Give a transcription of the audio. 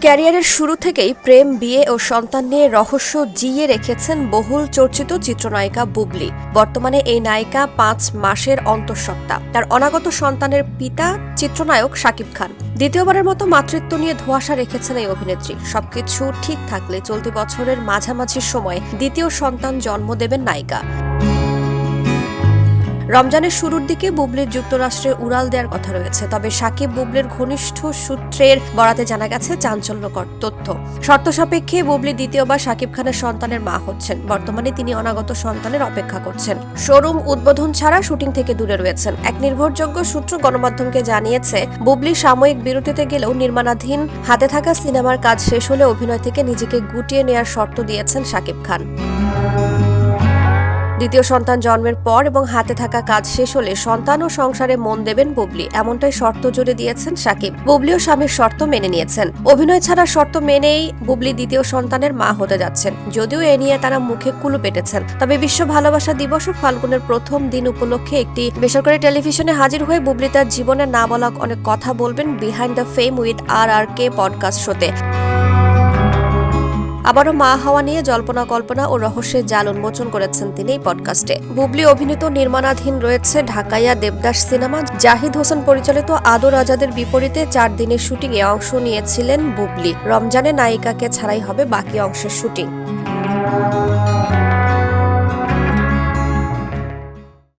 ক্যারিয়ারের শুরু থেকেই প্রেম, বিয়ে ও সন্তান নিয়ে রহস্য জিয়ে রেখেছেন বহুল চর্চিত চিত্রনায়িকা বুবলি। বর্তমানে এই নায়িকা পাঁচ মাসের অন্তঃসত্ত্বা। তার অনাগত সন্তানের পিতা চিত্রনায়ক শাকিব খান। দ্বিতীয়বারের মতো মাতৃত্ব নিয়ে ধোঁয়াশা রেখেছেন এই অভিনেত্রী। সবকিছু ঠিক থাকলে চলতি বছরের মাঝামাঝি সময়ে দ্বিতীয় সন্তান জন্ম দেবেন নায়িকা। রমজানের শুরুর দিকে বুবলির যুক্তরাষ্ট্রে উড়াল দেওয়ার কথা রয়েছে, তবে সাকিব বুবলির ঘনিষ্ঠ সূত্রের বরাতে জানা গেছে চাঞ্চল্যকর তথ্য। শর্ত সাপেক্ষে বুবলি দ্বিতীয়বার সাকিব খানের সন্তানের মা হচ্ছেন। বর্তমানে তিনি অনাগত সন্তানের অপেক্ষা করছেন। শোরুম উদ্বোধন ছাড়া শুটিং থেকে দূরে রয়েছেন। এক নির্ভরযোগ্য সূত্র গণমাধ্যমকে জানিয়েছে, বুবলি সাময়িক বিরতিতে গেলেও নির্মাণাধীন হাতে থাকা সিনেমার কাজ শেষ হলে অভিনয় থেকে নিজেকে গুটিয়ে নেয়ার শর্ত দিয়েছেন সাকিব খান। দ্বিতীয় সন্তান জন্মের পর এবং হাতে থাকা কাজ শেষ হলে সন্তান ও সংসারে মন দেবেন বুবলি। এমনটাই শর্ত জুড়ে দিয়েছেন সাকিব। ও স্বামীর শর্ত মেনে নিয়েছেন। অভিনয় ছাড়া শর্ত মেনেই বুবলি দ্বিতীয় সন্তানের মা হতে যাচ্ছেন। যদিও এ নিয়ে তারা মুখে কুলু পেটেছেন। তবে বিশ্ব ভালোবাসা দিবস ও ফাল্গুনের প্রথম দিন উপলক্ষে একটি বেসরকারি টেলিভিশনে হাজির হয়ে বুবলি তার জীবনে না বলা অনেক কথা বলবেন behind the fame with R R K podcast শোতে। আবারও মা হওয়া নিয়ে জল্পনা কল্পনা ও রহস্যের জাল উন্মোচন করেছেন তিনি এই পডকাস্টে। বুবলি অভিনীত নির্মাণাধীন রয়েছে ঢাকাইয়া দেবদাস সিনেমা। জাহিদ হোসেন পরিচালিত আদর আজাদের বিপরীতে চার দিনের শুটিংয়ে অংশ নিয়েছিলেন বুবলি। রমজানে নায়িকাকে ছাড়াই হবে বাকি অংশের শুটিং।